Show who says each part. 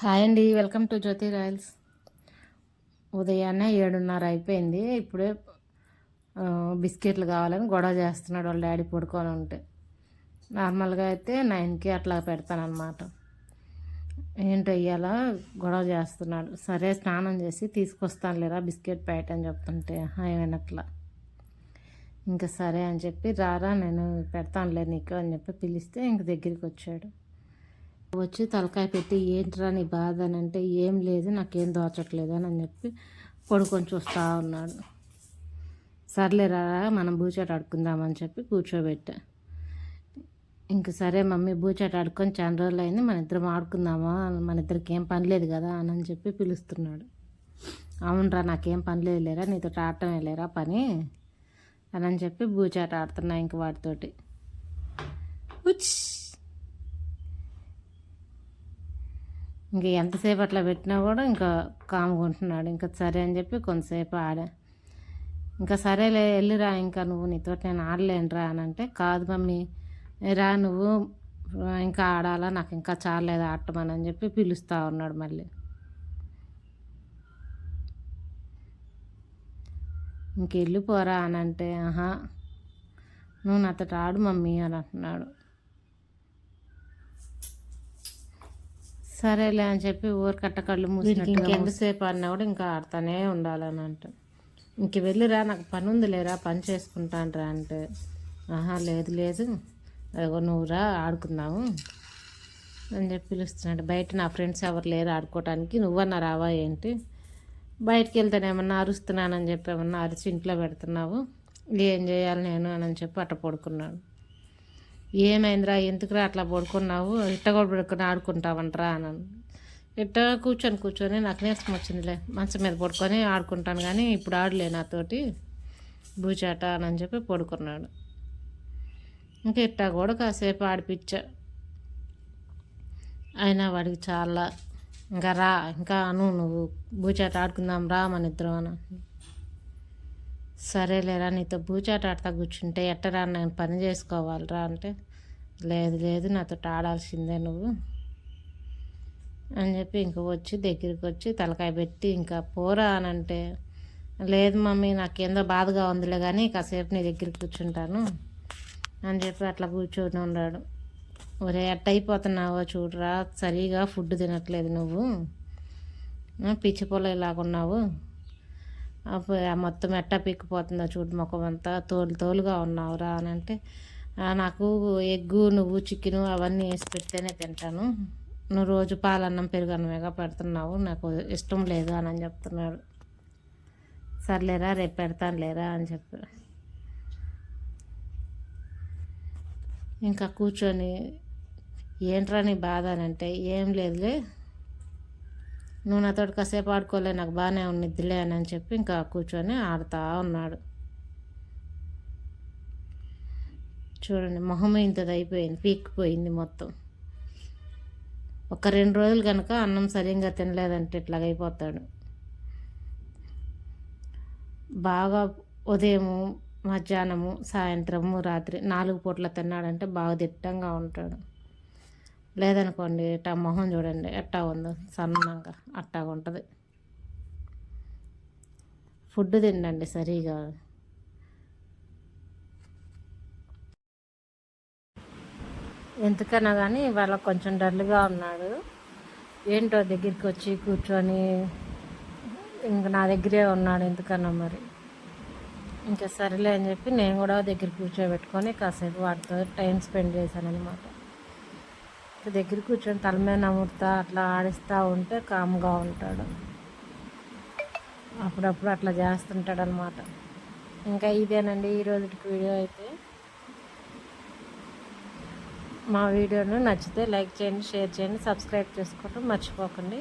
Speaker 1: Hi అండి welcome to Jyothi Royals. ఉదయాన్నే ఏడున్నర అయిపోయింది. ఇప్పుడే బిస్కెట్లు కావాలని గొడవ చేస్తున్నాడు వాళ్ళ డాడీ పడుకొని ఉంటే నార్మల్గా అయితే నైన్కి అట్లా పెడతానమాట ఏంటో ఇయ్యాల గొడవ చేస్తున్నాడు. సరే స్నానం చేసి తీసుకొస్తాను లేరా బిస్కెట్ ప్యాట్ అని చెప్తుంటే హాయ్ వెనట్లా ఇంకా సరే అని చెప్పి రారా నేను పెడతానులే నీకు అని చెప్పి పిలిస్తే ఇంక దగ్గరికి వచ్చాడు. వచ్చి తలకాయ పెట్టి ఏంట్రా నీ బాధ అని అంటే ఏం లేదు నాకేం దోచట్లేదు అని చెప్పి పడుకొని చూస్తూ ఉన్నాడు. సర్లేరా మనం బూచాట ఆడుకుందామని చెప్పి కూర్చోబెట్టా. ఇంక సరే మమ్మీ బూచాట ఆడుకొని చాలా రోజులు అయింది మన ఇద్దరం ఆడుకుందామా? మన ఇద్దరికి ఏం పని లేదు కదా అని చెప్పి పిలుస్తున్నాడు. అవునరా నాకేం పని లేదు లేరా నీతో ఆడటమే లేరా పని? అని చెప్పి బూచాట ఆడుతున్నా ఇంక వాటితోటి ఉచ్! ఇంక ఎంతసేపు అట్లా పెట్టినా కూడా ఇంకా కాముకుంటున్నాడు ఇంకా సరే అని చెప్పి కొంతసేపు ఆడా. ఇంకా సరేలే వెళ్ళిరా ఇంకా నువ్వు నీతో నేను ఆడలేనురా అని అంటే కాదు మమ్మీ రా నువ్వు ఇంకా ఆడాలా నాకు ఇంకా చాలేదు ఆడటమని అని చెప్పి పిలుస్తూ ఉన్నాడు మళ్ళీ. ఇంకెళ్ళిపోరా అని అంటే ఆహా నువ్వు నాతో ఆడు మమ్మీ అని అంటున్నాడు. సరేలే అని చెప్పి ఊరు కట్ట కళ్ళు మూసినట్టు ఇంకెంతసేపు అన్నా కూడా ఇంకా ఆడుతూనే ఉండాలని అంట. ఇంక వెళ్ళిరా నాకు పని ఉంది లేరా పని చేసుకుంటాను అంటే. ఆహా లేదు లేదు. అదిగో నువ్వు రా ఆడుకుందాము అని చెప్పి పిలుస్తున్నాడు. బయట నా ఫ్రెండ్స్ ఎవరు లేరు ఆడుకోవటానికి నువ్వన్నా రావా ఏంటి? బయటికి వెళ్తేనేమన్నా అరుస్తున్నానని చెప్పి ఏమన్నా అరిచి ఇంట్లో పెడుతున్నావు? ఏం చేయాలి నేను అని చెప్పి అట్ట పడుకున్నాడు. ఏమైందిరా? ఎందుకురా అట్లా పడుకున్నావు? ఇట్ట కూడా పడుకొని ఆడుకుంటావంటరా అన్నాను. ఇట్ట కూర్చొని కూర్చొని నాకు నీరసం వచ్చిందిలే. మంచం మీద పడుకొని ఆడుకుంటాను కానీ ఇప్పుడు ఆడలే నాతోటి. బూచాట అని చెప్పి పడుకున్నాడు. ఇంకా ఇట్టా కూడా కాసేపు ఆడిపించా అయినా వాడికి చాలా. ఇంకా రా ఇంకా అను నువ్వు. బూచాట ఆడుకుందాం రా మన ఇద్దరం అని సరేలేరా నీతో బూచాట ఆడతా కూర్చుంటే ఎట్టరా నేను పని చేసుకోవాలిరా అంటే లేదు లేదు నాతో ఆడాల్సిందే నువ్వు అని చెప్పి ఇంక వచ్చి దగ్గరికి వచ్చి తలకాయ పెట్టి ఇంకా పోరా అని అంటే లేదు మమ్మీ నాకేందో బాధగా ఉందిలే కానీ కాసేపు నీ దగ్గర కూర్చుంటాను అని చెప్పి అట్లా కూర్చొని ఉన్నాడు. ఒరే ఎట్టయిపోతున్నావో చూడరా సరిగా ఫుడ్ తినట్లేదు నువ్వు. పిచ్చి పొలం ఇలాగున్నావు మొత్తం ఎట్టా పిక్కిపోతుందో చూడు ముఖం అంతా. తోలు తోలుగా ఉన్నావురా అని అంటే నాకు ఎగ్గు నువ్వు చికెను అవన్నీ వేసి పెడితేనే తింటాను. నువ్వు రోజు పాలన్నం పెరుగన్నమేగా పెడుతున్నావు. నాకు ఇష్టం లేదు అని అని చెప్తున్నాడు. సర్లేరా రేపు పెడతాను లేరా అని చెప్పి. ఇంకా కూర్చొని ఏంట్రా నీ బాధ అని అంటే ఏం లేదులే. నువ్వు నాతో కాసేపు ఆడుకోలే నాకు బాగానే ఉన్నిద్దిలే అని చెప్పి ఇంకా కూర్చొని ఆడుతూ ఉన్నాడు. చూడండి మొహం ఇంతది అయిపోయింది పీక్కిపోయింది మొత్తం. ఒక రెండు రోజులు కనుక అన్నం సరిగ్గా తినలేదంటే ఇట్లాగైపోతాడు బాగా ఉదయము మధ్యాహ్నము సాయంత్రము రాత్రి నాలుగు పూట్ల తిన్నాడంటే బాగా దిట్టంగా ఉంటాడు. లేదనుకోండి ఇట్టా మొహం చూడండి ఎట్టా ఉందో సన్నంగా అట్టా ఉంటుంది. ఫుడ్ తినండి సరిగా. ఎందుకన్నా కానీ ఇవాళ కొంచెం డల్గా ఉన్నాడు. ఏంటో దగ్గరికి వచ్చి కూర్చొని ఇంక నా దగ్గరే ఉన్నాడు ఎందుకన్నా మరి. ఇంకా సరేలే అని చెప్పి నేను కూడా దగ్గర కూర్చోబెట్టుకొని కాసేపు వాటితో టైం స్పెండ్ చేశాను అనమాట దగ్గర కూర్చొని తల మీద నమ్ముతా అట్లా ఆడిస్తూ ఉంటే కామ్గా ఉంటాడు. అప్పుడప్పుడు అట్లా చేస్తుంటాడు అనమాట ఇంకా ఇదేనండి ఈరోజుకి వీడియో అయితే. మా వీడియోను నచ్చితే లైక్ చేయండి షేర్ చేయండి సబ్స్క్రైబ్ చేసుకోవటం మర్చిపోకండి.